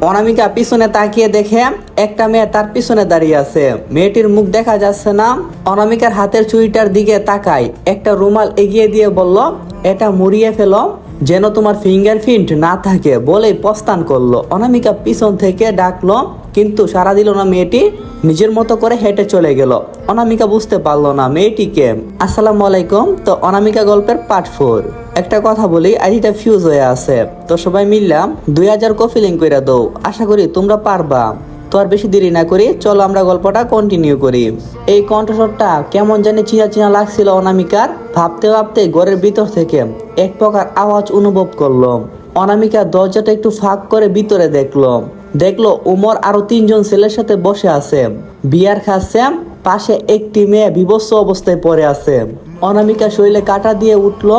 অনামিকা পিছনে তাকিয়ে দেখে একটা মেয়ে তার পিছনে দাঁড়িয়ে আছে। মেয়েটির মুখ দেখা যাচ্ছে না। অনামিকার হাতের চুড়িটার দিকে তাকায়। একটা রুমাল এগিয়ে দিয়ে বলল, এটা মুড়িয়ে ফেলো। যেন তোমার ফিঙ্গারপ্রিন্ট না থাকে বলে প্রস্থান করল। অনামিকা পিছন থেকে ডাকলো, কিন্তু সারা দিল না মেয়েটি, নিজের মতো করে হেঁটে চলে গেল। অনামিকা বুঝতে পারল না মেয়েটিকে। আসসালামু আলাইকুম, তো অনামিকা গল্পের পার্ট ফোর একটা কথা বলি, আইডিটা ফিউজ হয়ে আছে। তো সবাই মিললাম, দুই হাজার লিঙ্ক করে দৌ আশা করি তোমরা পারবা। তো আর বেশি দেরি না করি চলো আমরা গল্পটা কন্টিনিউ করি। এই কণ্ঠস্বরটা কেমন জানি চিনা চিনা লাগছিল অনামিকার। ভাবতে ভাবতে ঘরের ভিতর থেকে এক প্রকার আওয়াজ অনুভব করল অনামিকা দরজাটা একটু ফাঁক করে ভিতরে দেখল। দেখল উমর আরও তিনজন ছেলের সাথে বসে আছে। বিয়ার খাচ্ছে পাশে একটি মেয়ে বিভৎস অবস্থায় পড়ে আছে। অনামিকা শরীরে কাটা দিয়ে উঠল।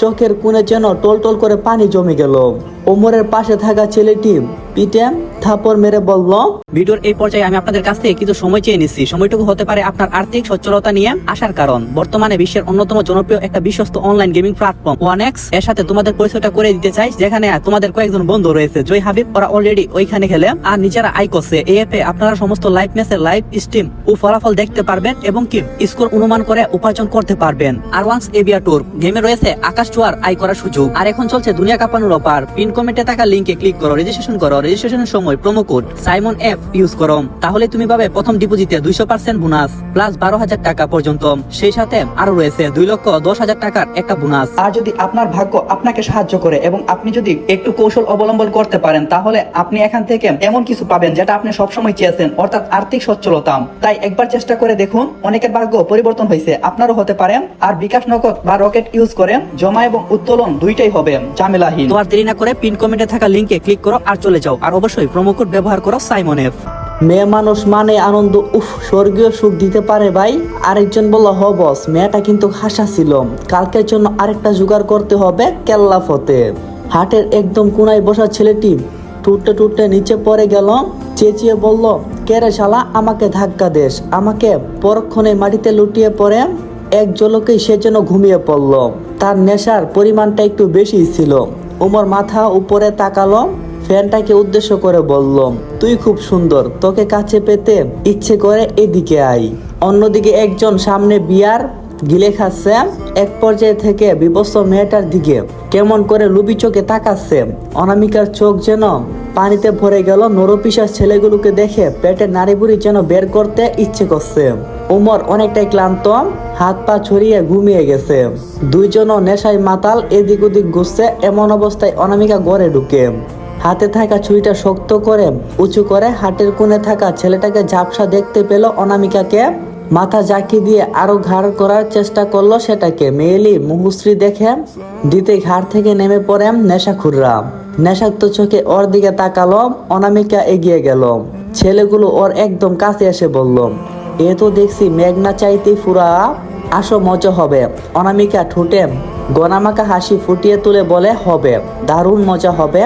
চোখের কোণে যেন টল টল করে পানি জমে গেল। ওমরের পাশে থাকা ছেলেটি পিঠে থাপড় মেরে বলল, ভিডিওর এই পর্যায়ে আমি আপনাদের কাছ থেকে কিছু সময় চেয়ে নিচ্ছি। সময়টুকু হতে পারে আপনার আর্থিক সচ্ছলতা নিয়ে আসার কারণ। বর্তমানে বিশ্বের অন্যতম জনপ্রিয় একটা বিশ্বস্ত অনলাইন গেমিং প্ল্যাটফর্ম এর সাথে তোমাদের পরিচয়টা করে দিতে চাই, যেখানে তোমাদের কয়েকজন বন্ধু রয়েছে। জয় হাবিব, ওরা অলরেডি ওইখানে খেলে, আর নিজেরা আই করছে। এই অ্যাপে আপনারা সমস্ত লাইভ ম্যাচের লাইভ স্ট্রিম ও ফলাফল দেখতে পারবেন এবং কি স্কোর অনুমান করে উপার্জন করতে পারবেন। আর ওয়ান্স এবিয়া ট্যুর গেমে রয়েছে আকাশ চুয়ার আই করার সুযোগ। আর এখন চলছে দুনিয়া কাঁপানোর অপার পিন কমেন্টে থাকা লিঙ্কে ক্লিক করো রেজিস্ট্রেশন করো। রেজিস্ট্রেশনের সময় promo code Simon F use করো তাহলে তুমি পাবে প্রথম ডিপোজিটে দুইশো পার্সেন্ট বোনাস প্লাস বারো হাজার টাকা পর্যন্ত। সেই সাথে আরও রয়েছে দুই লক্ষ দশ হাজার টাকার একটা বোনাস আর যদি আপনার ভাগ্য আপনাকে সাহায্য করে এবং আপনি যদি একটু কৌশল অবলম্বন করতে পারেন তাহলে আপনি এখান থেকে এমন কিছু পাবেন যেটা আপনি সবসময় চেয়েছেন অর্থাৎ আর্থিক সচ্ছলতা। তাই একবার চেষ্টা করে দেখুন অনেকের ভাগ্য পরিবর্তন হয়েছে আপনারও হতে পারেন আর বিকাশ নগদ বা রকেট ইউজ করে জমা এবং উত্তোলন দুইটাই হবে ঝামেলাহীন। তো আর দেরি না করে পিন কমেন্টে থাকা লিঙ্কে ক্লিক করো আর চলে যাও। আর অবশ্যই প্রোমো কোড ব্যবহার করো সাইমন এফ মেয়ে মানুষ মানে আনন্দ, উফ, স্বর্গীয় সুখ দিতে পারে ভাই। আরেকজন বলল, হ বস মেয়েটা কিন্তু হাসা ছিল। কালকের জন্য আরেকটা জোগাড় করতে হবে কেল্লা ফতে হাটের একদম কোনায় বসা ছেলেটি টুটতে টুটতে নিচে পড়ে গেল। চেঁচিয়ে বলল, কে রে শালা, আমাকে ধাক্কা দেশ আমাকে পরক্ষণে মাটিতে লুটিয়ে পড়ে এক জলকেই সে যেন ঘুমিয়ে পড়ল। তার নেশার পরিমাণটা একটু বেশি ছিল। ওমর মাথা উপরে তাকালো। ফ্যানটাকে উদ্দেশ্য করে বললাম, তুই খুব সুন্দর, তোকে কাছে পেতে ইচ্ছে করে এদিকে আই অন্যদিকে একজন সামনে বিয়ার গিলে খাচ্ছে, এক পর্যায়ে থেকে বিবস্ত মেয়েটার দিকে কেমন করে লুবি চোখে তাকাচ্ছে। অনামিকার চোখ যেন পানিতে ভরে গেল, নরপিসার ছেলেগুলোকে দেখে পেটের নাড়ি বুড়ি যেন বের করতে ইচ্ছে করছে। উমর অনেকটাই ক্লান্ত, হাত পা ছড়িয়ে ঘুমিয়ে গেছে। দুইজনও নেশায় মাতাল, এদিক ওদিক ঘুরছে, এমন অবস্থায় অনামিকা গড়ে ঢুকে। হাতে থাকা ছুরিটা শক্ত করে উঁচু করে হাটের কোণে থাকা ছেলেটাকে ঝাপসা দেখতে পেল অনামিকাকে। মাথা জাকি দিয়ে আরও ঘাড় করার চেষ্টা করল সেটাকে। মেয়েলি মুহুশ্রী দেখে দিতে ঘাড় থেকে নেমে পড়ে নেশাখুররা। নেশাক্ত চোখে ওর দিকে তাকালো, অনামিকা এগিয়ে গেল। ছেলেগুলো ওর একদম কাছে এসে বলল, এ তো দেখছি মেঘনা চাইতে ফুরা, আসো মজা হবে। অনামিকা ঠুটে গনামাকা হাসি ফুটিয়ে তুলে বলে, হবে, দারুণ মজা হবে।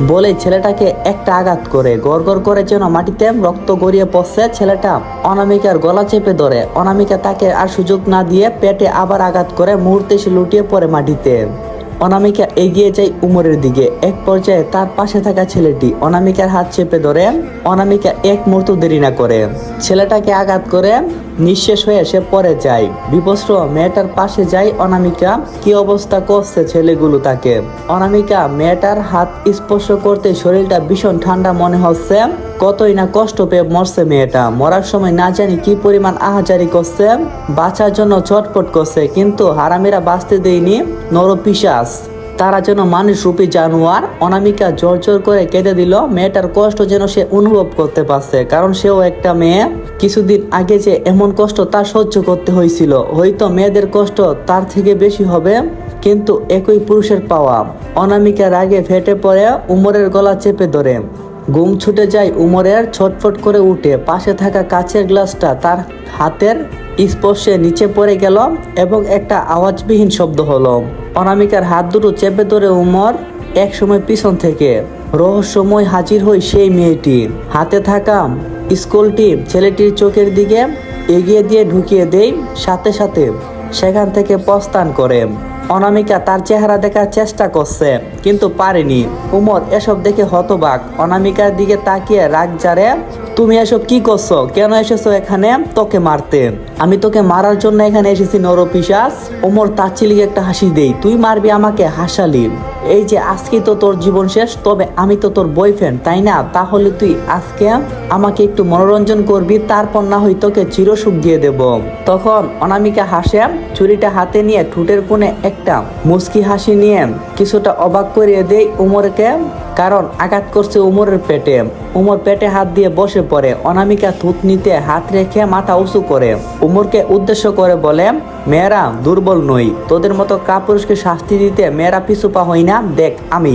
বলে ছেলেটাকে একটা আঘাত করে। গড় করে যেন মাটিতে রক্ত গড়িয়ে পড়ছে, ছেলেটা অনামিকার গলা চেপে ধরে। অনামিকা তাকে আর সুযোগ না দিয়ে পেটে আবার আঘাত করে মুহূর্তে সে লুটিয়ে পড়ে মাটিতে। অনামিকা এগিয়ে যায় উমরের দিকে। এক পর্যায়ে তার পাশে থাকা ছেলেটি অনামিকার হাত চেপে ধরে। অনামিকা এক মুহূর্ত দেরি না করে। ছেলেটাকে আঘাত করে নিঃশেষ হয়ে সে পড়ে যায়। বিবস্ত্র মেয়েটার পাশে যায় অনামিকা। কি অবস্থা করছে ছেলেগুলো তাকে? অনামিকা মেয়েটার হাত স্পর্শ করতে শরীরটা ভীষণ ঠান্ডা মনে হচ্ছে। কতই না কষ্ট পেয়ে মরছে মেয়েটা। মরার সময় না জানি কি পরিমাণ আহাজারি করছে। বাঁচার জন্য ছটফট করছে, কিন্তু হারামিরা বাঁচতে দেয়নি। নরপিশাস তারা যেন মানুষ রূপী জানোয়ার অনামিকা জোর জোর করে কেঁদে দিল। মেয়েটার কষ্ট যেন সে অনুভব করতে পারছে, কারণ সেও একটা মেয়ে। কিছুদিন আগে যে এমন কষ্ট তার সহ্য করতে হয়েছিল, হয়তো মেয়েদের কষ্ট তার থেকে বেশি হবে, কিন্তু একই পুরুষের পাওয়া। অনামিকা রাগে ফেটে পড়ে, উমরের গলা চেপে ধরে। ঘুম ছুটে যায় উমরের, ছটফট করে উঠে পাশে থাকা কাচের গ্লাসটা তার হাতের স্পর্শে নিচে পড়ে গেল এবং একটা আওয়াজবিহীন শব্দ হলো। অনামিকার হাত দুটো চেপে ধরে উমর এক সময় পিছন থেকে। রহস্যময় হাজির হই সেই মেয়েটি। হাতে থাকা স্কুলটি ছেলেটির চোখের দিকে এগিয়ে দিয়ে ঢুকিয়ে দেই, সাথে সাথে সেখান থেকে প্রস্থান করে। অনামিকা তার চেহারা দেখার চেষ্টা করছে, কিন্তু পারেনি। উমর এসব দেখে হতবাক। অনামিকার দিকে তাকিয়ে রাগ জারে, তুমি এসব কি করছ? কেন এসেছ এখানে? তোকে মারতে। আমি তোকে মারার জন্য এখানে এসেছি নরপিশাস ওমর তার চিলিকে একটা হাসি দেই তুই মারবি আমাকে, হাসালি। এই যে আজকে তো তোর জীবন শেষ, তবে আমি তো তোর বয়ফ্রেন্ড তাই না? তাহলে তুই আজকে আমাকে একটু মনোরঞ্জন করবি, তারপর না হয় তোকে চিরসুখ দিয়ে দেব। তখন অনামিকা হাসে, ছুরিটা হাতে নিয়ে ঠুটের কোণে একটা মুস্কি হাসি নিয়ে কিছুটা অবাক করিয়ে দেয় উমরকে, কারণ আঘাত করছে উমরের পেটে। উমর পেটে হাত দিয়ে বসে পড়ে, অনামিকা থুতনিতে হাত রেখে মাথা উঁচু করে। উমরকে উদ্দেশ্য করে বলে, মেয়েরা, দুর্বল নই। তোদের মতো কাপুরুষকে শাস্তি দিতে মেয়েরা পিছু পা হই না, দেখ আমি।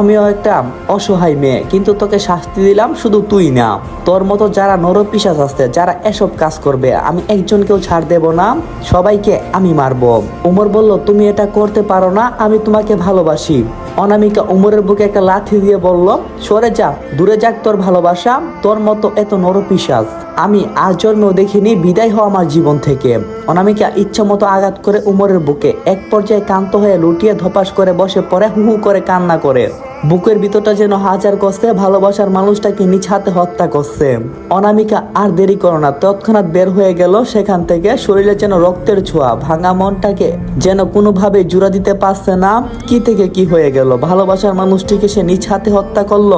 আমিও একটা অসহায় মেয়ে, কিন্তু তোকে শাস্তি দিলাম শুধু তুই না। তোর মতো যারা নরপিসাস আছে, যারা এসব কাজ করবে, আমি একজনকেও ছাড় দেব না। সবাইকে আমি মারবো। উমর বলল, তুমি এটা করতে পারো না, আমি তোমাকে ভালোবাসি। অনামিকা উমরের বুকে একটা লাথি দিয়ে বলল, সরে যা, দূরে যাক তোর ভালোবাসা, তোর মতো এত নরপিশাস আমি আজ জন্মেও দেখিনি, বিদায় হওয়া আমার জীবন থেকে। অনামিকা ইচ্ছা মতো আঘাত করে উমরের বুকে এক পর্যায়ে কান্ত হয়ে লুটিয়ে ধপাস করে বসে পরে হু হু করে কান্না করে। বুকের ভিতরটা যেন হাজার করছে ভালোবাসার মানুষটাকে নিজ হাতে হত্যা করছে। অনামিকা আর দেরি করো না, তৎক্ষণাৎ বের হয়ে গেল সেখান থেকে। শরীরে যেন রক্তের ছোঁয়া, ভাঙা মনটাকে যেন কোনোভাবে জুড়া দিতে পারছে না। কি থেকে কি হয়ে গেল? ভালোবাসার মানুষটিকে সে নিজ হাতে হত্যা করল?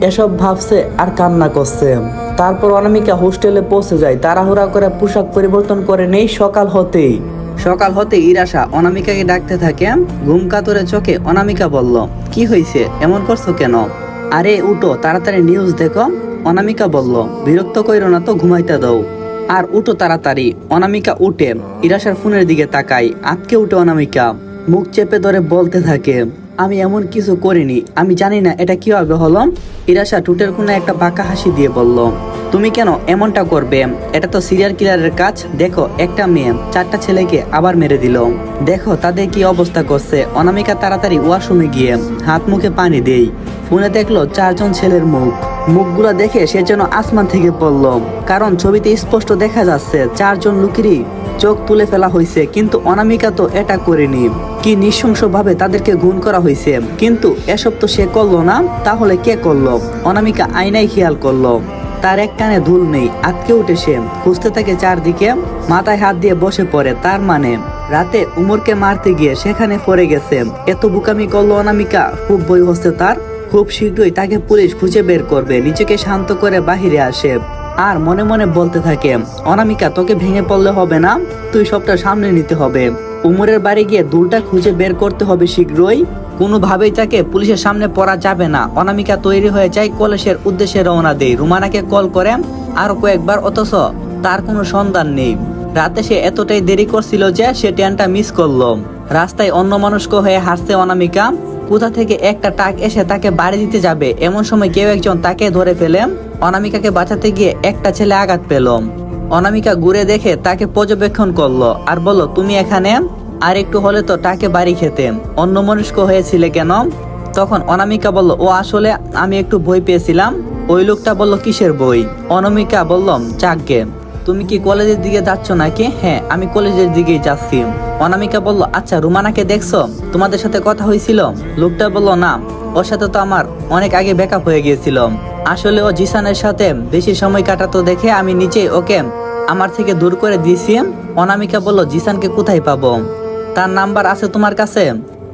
এসব ভাবছে আর কান্না করছে। তারপর অনামিকা হোস্টেলে পৌঁছে যায়। তাড়াহুড়া করে পোশাক পরিবর্তন করে নেই সকাল হতেই। সকাল হতে ইরাশা অনামিকাকে ডাকতে থাকে। ঘুম কাতরে চোখে অনামিকা বলল, কি হয়েছে? এমন করছ কেন? আরে, উঠো, তাড়াতাড়ি নিউজ দেখো। অনামিকা বলল, বিরক্ত কইরো না তো, ঘুমাইতে দাও। আর উঠো তাড়াতাড়ি, অনামিকা উঠে। ইরাশার ফোনের দিকে তাকাই আটকে উঠে অনামিকা। মুখ চেপে ধরে বলতে থাকে আমি এমন কিছু করিনি। আমি জানি না এটা কীভাবে হলো। ইরাশা টুটের কোনো একটা বাঁকা হাসি দিয়ে বলল, তুমি কেন এমনটা করবে? এটা তো সিরিয়াল কিলারের কাজ। দেখো, একটা মেয়ে, চারটা ছেলেকে আবার মেরে দিল। দেখো, তাদের কি অবস্থা করছে। অনামিকা তাড়াতাড়ি ওয়াশরুমে গিয়ে হাত মুখে পানি দেই। ফোনে দেখল চারজন ছেলের মুখ। মুখগুলো দেখে সে যেন আসমান থেকে পড়ল। কারণ ছবিতে স্পষ্ট দেখা যাচ্ছে, চারজন লোকেরই চোখ তুলে ফেলা হয়েছে, কিন্তু অনামিকা তো এটা করেনি। কি নৃশংসভাবে তাদেরকে গুণ করা হয়েছে। কিন্তু এসব তো সে করল না, তাহলে কে করল? অনামিকা আয়নায় খেয়াল করল। তার এক কানে ধুল নেই আটকে উঠে সে। খুঁজতে থাকে চারদিকে, মাথায় হাত দিয়ে বসে পড়ে, তার মানে। রাতে উমরকে মারতে গিয়ে সেখানে পড়ে গেছে। এত বুকামি করল অনামিকা, খুব বই হচ্ছে তার। খুব শীঘ্রই তাকে পুলিশ খুঁজে বের করবে। নিজেকে শান্ত করে বাহিরে আসে। আর মনে মনে বলতে থাকে, অনামিকা, তোকে ভেঙে পড়লে হবে না? তুই সবটা সামনে নিতে হবে। উমরের বাড়ি গিয়ে দুলটা খুঁজে বের করতে হবে শীঘ্রই। কোনোভাবেই তাকে পুলিশের সামনে পড়া যাবে না। অনামিকা তৈরি হয়ে যায় কলেজের উদ্দেশ্যে রওনা দেয়। রুমানাকে কল করে, আরও কয়েকবার অথচ তার কোনো সন্ধান নেই। রাতে সে এতটাই দেরি করছিল যে সে ট্রেনটা মিস করল। রাস্তায় অন্য মানুষক হয়ে হাসতে অনামিকা। কোথা থেকে একটা টাক এসে তাকে বাড়ি দিতে যাবে? এমন সময় কেউ একজন তাকে ধরে ফেলে অনামিকাকে বাঁচাতে গিয়ে একটা ছেলে আঘাত পেলম। অনামিকা ঘুরে দেখে তাকে পর্যবেক্ষণ করল আর বলল, তুমি এখানে? আর একটু হলে তো তাকে বাড়ি খেতে। অন্য মনস্ক হয়েছিলে কেন? তখন অনামিকা বলল, ও আসলে আমি একটু বই পেয়েছিলাম। ওই লোকটা বলল, কিসের বই অনামিকা বললাম চাকগে। তুমি কি কলেজের দিকে যাচ্ছ নাকি? হ্যাঁ আমি কলেজের দিকেই যাচ্ছি। অনামিকা বলল আচ্ছা রুমানাকে দেখছ? তোমাদের সাথে কথা হয়েছিল? লোকটা বলল, না, ওর সাথে তো আমার অনেক আগে ব্যাকআপ হয়ে গিয়েছিল। আসলে ও জিসানের সাথে বেশি সময় কাটাতো দেখে আমি নিচে ওকে আমার থেকে দূর করে দিয়েছি। অনামিকা বলল, জিসানকে কোথায় পাবো? তার নাম্বার আছে তোমার কাছে?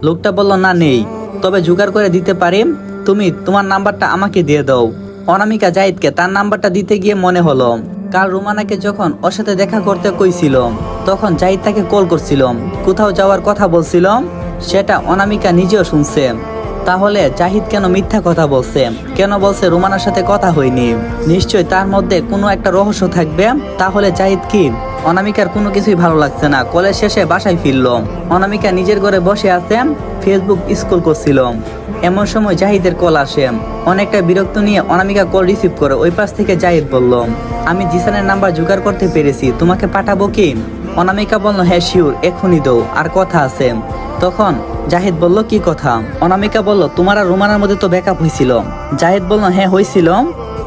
লোকটা বলল, না, নেই। তবে জোগাড় করে দিতে পারি। তুমি তোমার নাম্বারটা আমাকে দিয়ে দাও। অনামিকা জাহিদকে তার নাম্বারটা দিতে গিয়ে মনে হলো কাল রুমানাকে যখন ওর সাথে দেখা করতে কইছিল তখন জাহিদ তাকে কল করছিলাম। কোথাও যাওয়ার কথা বলছিলাম, সেটা অনামিকা নিজেও শুনছে। তাহলে জাহিদ কেন মিথ্যা কথা বলছে? কেন বলছে রুমানার সাথে কথা হয়নি? নিশ্চয় তার মধ্যে কোনো একটা রহস্য থাকবে। তাহলে জাহিদ কি? অনামিকার কোনো কিছুই ভালো লাগছে না। কলেজ শেষে বাসায় ফিরল। অনামিকা নিজের ঘরে বসে আছে ফেসবুক স্কুল করছিল। এমন সময় জাহিদের কল আসে। অনেকটা বিরক্ত নিয়ে অনামিকা কল রিসিভ করে। ওই পাশ থেকে জাহিদ বলল, আমি জিসানের নাম্বার জোগাড় করতে পেরেছি। তোমাকে পাঠাবো কি? অনামিকা বলল হ্যাঁ শিওর এখনই দৌ, আর কথা আছে। তখন জাহিদ বলল, কি কথা? অনামিকা বলল, তোমার আর রোমানার মধ্যে তো ব্যাকআপ হয়েছিল জাহিদ বলল হ্যাঁ হয়েছিল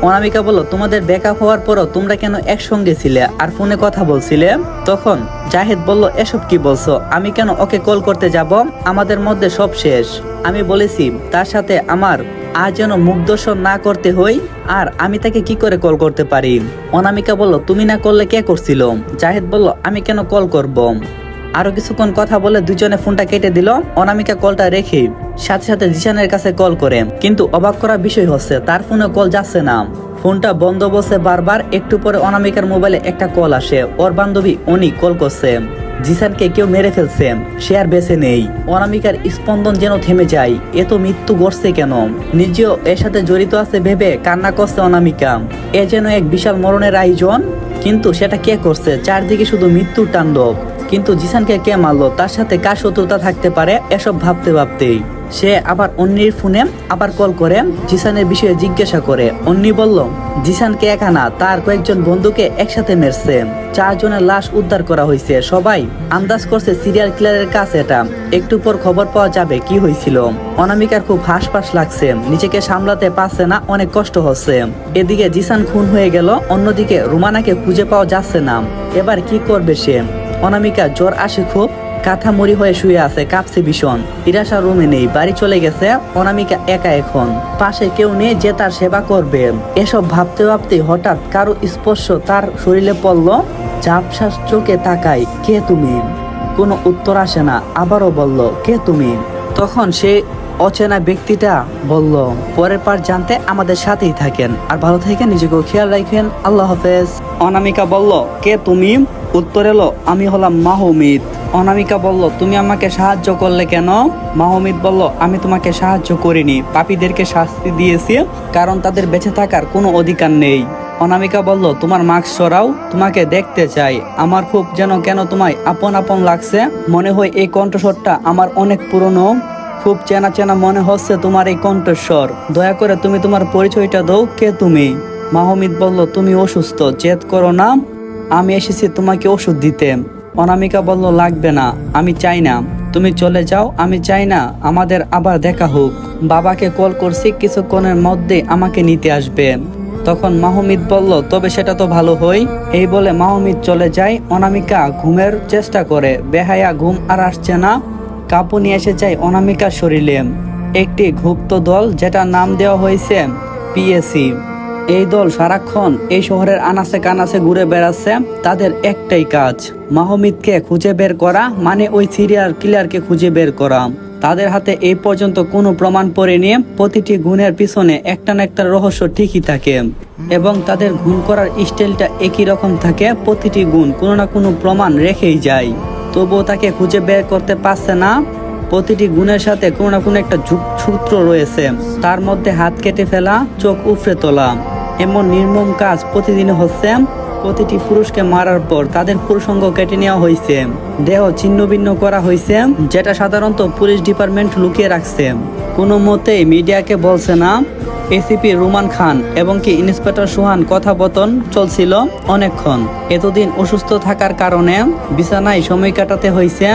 অনামিকা বলল, তোমাদের ব্যাকআপ হওয়ার পরও তোমরা কেন একসঙ্গে ছিলে আর ফোনে কথা বলছিলে? তখন জাহিদ বলল, এসব কি বলছো? আমি কেন ওকে কল করতে যাব? আমাদের মধ্যে সব শেষ। আমি বলেছি, তার সাথে আমার আজ যেন মুখ দর্শন না করতে হই, আর আমি তাকে কি করে কল করতে পারি? অনামিকা বলল, তুমি না করলে কে করছিল? জাহেদ বলল, আমি কেন কল করব? আরও কিছুক্ষণ কথা বলে দুজনে ফোনটা কেটে দিল। অনামিকা কলটা রেখে সাথে সাথে জিশানের কাছে কল করে। কিন্তু অবাক করা বিষয় হচ্ছে, তার ফোনে কল যাচ্ছে না। ফোনটা বন্ধ বসে বারবার, একটু পরে অনামিকার মোবাইলে একটা কল আসে। ওর বান্ধবী অনি কল করছে। জিসানকে কেউ মেরে ফেলছে। সে আর বেঁচে নেই। অনামিকার স্পন্দন যেন থেমে যায়। এ তো মৃত্যু ঘটছে কেন? নিজেও এর সাথে জড়িত আছে ভেবে কান্না করছে অনামিকা। এ যেন এক বিশাল মরণের আয়োজন। কিন্তু সেটা কে করছে? চারদিকে শুধু মৃত্যুর তাণ্ডব। কিন্তু জিসানকে কে মারলো? তার সাথে কার শত্রুতা থাকতে পারে? এসব ভাবতে ভাবতেই। সে আবার অন্যির ফোনে আবার কল করে, জিসানের বিষয়ে জিজ্ঞাসা করে। অন্নি বলল জিসানকে একা না? তার কয়েকজন বন্ধুকে একসাথে মেরছে। চারজনের লাশ উদ্ধার করা হয়েছে। সবাই আন্দাজ করছে সিরিয়াল কিলারের কাছে এটা। একটু পর খবর পাওয়া যাবে কি হয়েছিল। অনামিকার খুব হাসপাস লাগছে। নিজেকে সামলাতে পারছে না, অনেক কষ্ট হচ্ছে। এদিকে জিসান খুন হয়ে গেল, অন্যদিকে রুমানাকে খুঁজে পাওয়া যাচ্ছে না। এবার কি করবে সে? অনামিকা জ্বর আসে খুব কাঁথা মুড়ি হয়ে শুয়ে আছে, কাঁপছে ভীষণ। ইরাশা রুমে নেই, বাড়ি চলে গেছে, অনামিকা একা এখন। পাশে কেউ নেই যে তার সেবা করবে। এসব ভাবতে ভাবতে হঠাৎ কারও স্পর্শ তার শরীরে পড়ল ঝাপসাস চোখে তাকায়, কে তুমি? কোনো উত্তর আসে না, আবারও বলল, কে তুমি? তখন সে অচেনা ব্যক্তিটা বলল, পরের পার জানতে আমাদের সাথেই থাকেন, আর ভালো থেকে নিজেকেও খেয়াল রাখেন, আল্লাহ হাফেজ। অনামিকা বলল, কে তুমি? উত্তর এলো, আমি হলাম মাহমিদ। অনামিকা বলল, তুমি আমাকে সাহায্য করলে কেন? মাহমিদ বলল, আমি তোমাকে সাহায্য করিনি। পাপীদেরকে শাস্তি দিয়েছি, কারণ তাদের বেঁচে থাকার কোনো অধিকার নেই। অনামিকা বলল, তোমার মাস্ক সরাও, তোমাকে দেখতে চাই। আমার খুব যেন কেন তোমায় আপন আপন লাগছে। মনে হয় এই কণ্ঠস্বরটা আমার অনেক পুরনো। খুব চেনা চেনা মনে হচ্ছে তোমার এই কণ্ঠস্বর। দয়া করে তুমি তোমার পরিচয়টা দাও, কে তুমি? মাহমিদ বলল, তুমি অসুস্থ, জেদ করো না। আমি এসেছি তোমাকে ওষুধ দিতে। অনামিকা বলল, লাগবে না, আমি চাই না। তুমি চলে যাও, আমি চাই না, আমাদের আবার দেখা হোক। বাবাকে কল করছি, কিছুক্ষণের মধ্যে আমাকে নিতে আসবে। তখন মাহমিদ বলল, তবে সেটা তো ভালো হই। এই বলে মাহমিদ চলে যায়। অনামিকা ঘুমের চেষ্টা করে, বেহায়া ঘুম আর আসছে না। কাঁপুনি এসে যায় অনামিকা শরীরে। একটি গুপ্ত দল যেটা নাম দেওয়া হয়েছে পিএসি। এই দল সারাক্ষণ এই শহরের আনাচে কানাচে ঘুরে বেড়াচ্ছে, তাদের একটাই কাজ, মাহমিদকে খুঁজে বের করা মানে ওই সিরিয়াল কিলারকে খুঁজে বের করা। তাদের হাতে এই পর্যন্ত কোনো প্রমাণ পড়ে নিয়ে প্রতিটি গুণের পিছনে একটা না একটা রহস্য ঠিকই থাকে। এবং তাদের গুণ করার স্টাইলটা একই রকম থাকে, প্রতিটি গুণ কোনো না কোনো প্রমাণ রেখেই যায়। তবুও তাকে খুঁজে বের করতে পারছে না, প্রতিটি গুণের সাথে কোনো না কোনো একটা সূত্র রয়েছে। তার মধ্যে হাত কেটে ফেলা, চোখ উফরে তোলা। এমন নির্মম কাজ প্রতিদিন হচ্ছে। প্রতিটি পুরুষকে মারার পর তাদের পুরুষঙ্গ কেটে নেওয়া হয়েছে। দেহ ছিন্ন ভিন্ন করা হয়েছে, যেটা সাধারণত পুলিশ ডিপার্টমেন্ট লুকিয়ে রাখছে। কোনো মতেই মিডিয়াকে বলছে না, এসিপি রুমান খান এবং কি ইন্সপেক্টর সোহান কথাবতন চলছিল অনেকক্ষণ। এতদিন অসুস্থ থাকার কারণে বিছানায় সময় কাটাতে হয়েছে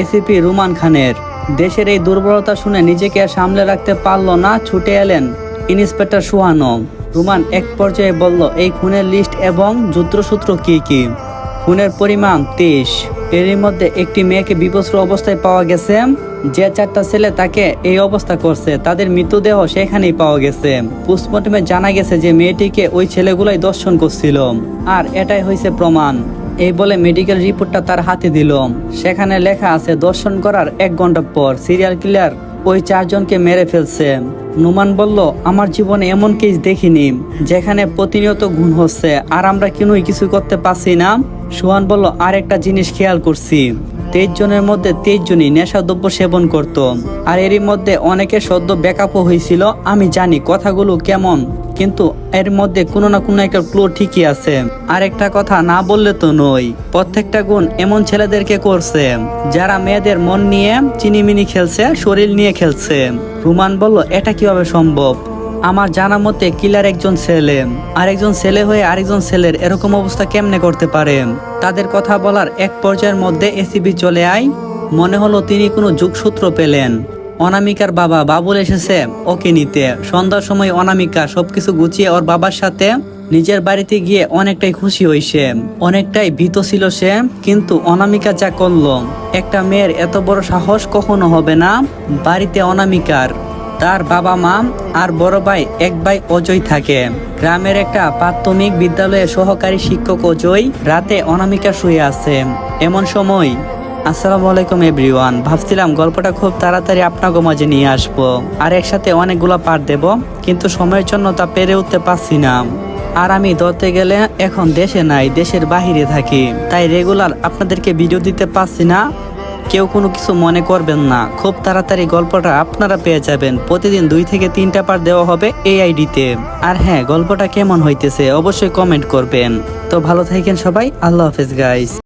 এসিপি রুমান খানের। দেশের এই দুর্বলতা শুনে নিজেকে সামলে রাখতে পারল না, ছুটে এলেন ইন্সপেক্টর সোহানও। রুমান এক পর্যায়ে বলল, এই খুনের লিস্ট এবং যুদ্ধসূত্র কি কি? খুনের পরিমাণ তেইশ। এরই মধ্যে একটি মেয়েকে বিবস্ত্র অবস্থায় পাওয়া গেছে। যে চারটা ছেলে তাকে এই অবস্থা করছে, তাদের মৃতদেহ সেখানেই পাওয়া গেছে। পোস্টমর্টমে জানা গেছে যে মেয়েটিকে ওই ছেলেগুলাই দর্শন করছিল। আর এটাই হয়েছে প্রমাণ। এই বলে মেডিকেল রিপোর্টটা তার হাতে দিল। সেখানে লেখা আছে, দর্শন করার এক ঘণ্টা পর সিরিয়াল কিলার ওই চারজনকে মেরে ফেলছে। নুমান বলল, আমার জীবনে এমন কেস দেখিনি, যেখানে প্রতিনিয়ত গুণ হচ্ছে, আর আমরা কেনই কিছু করতে পারছি না। সুহান বলল আর একটা জিনিস খেয়াল করছি। তেইশ জনের মধ্যে তেইশ জনই নেশাদ্রব্য সেবন করত, আর এরই মধ্যে অনেকে সদ্য ব্যাকআপও হয়েছিল। আমি জানি কথাগুলো কেমন। কিন্তু এর মধ্যে কোনো না কোনো একটা ক্লো ঠিকই আছে। আর একটা কথা না বললে তো নই প্রত্যেকটা গুণ এমন ছেলেদেরকে করছে, যারা মেয়েদের মন নিয়ে চিনিমিনি খেলছে, শরীর নিয়ে খেলছে। রুমান বলল, এটা কীভাবে সম্ভব? আমার জানা মতে কিলার একজন ছেলে, আরেকজন ছেলে হয়ে আরেকজন ছেলের এরকম অবস্থা কেমনে করতে পারে? তাদের কথা বলার এক পর্যায়ের মধ্যে এসিবি চলে আয়। মনে হলো তিনি কোনো যুগসূত্র পেলেন। অনামিকার বাবা বাবুল এসেছে ওকে নিতে। সন্ধ্যার সময় অনামিকা সবকিছু গুছিয়ে ওর বাবার সাথে নিজের বাড়িতে গিয়ে অনেকটাই খুশি হইছে অনেকটাই ভীত ছিল সে, কিন্তু অনামিকা যা করল, একটা মেয়ের এত বড় সাহস কখনো হবে না বাড়িতে অনামিকার। তার বাবা মা আর বড় ভাই এক ভাই অজয় থাকে। গ্রামের একটা প্রাথমিক বিদ্যালয়ে সহকারী শিক্ষক অজয় রাতে অনামিকা শুয়ে আছে। এমন সময় আসসালামু আলাইকুম এভরিওয়ান। ভাবছিলাম গল্পটা খুব তাড়াতাড়ি আপনাকে মাঝে নিয়ে আসব। আর একসাথে অনেকগুলো পাঠ দেব, কিন্তু সময়ের জন্য তা পেরে উঠতে পারছি না। আর আমি ধরতে গেলে এখন দেশে নাই, দেশের বাহিরে থাকি। তাই রেগুলার আপনাদেরকে ভিডিও দিতে পারছি না। কেউ কোনো কিছু মনে করবেন না। খুব তাড়াতাড়ি গল্পটা আপনারা পেয়ে যাবেন। প্রতিদিন দুই থেকে তিনটা পার দেওয়া হবে এই আইডিতে। আর হ্যাঁ গল্পটা কেমন হইতেছে অবশ্যই কমেন্ট করবেন। তো ভালো থাকেন সবাই। আল্লাহ হাফেজ গাইস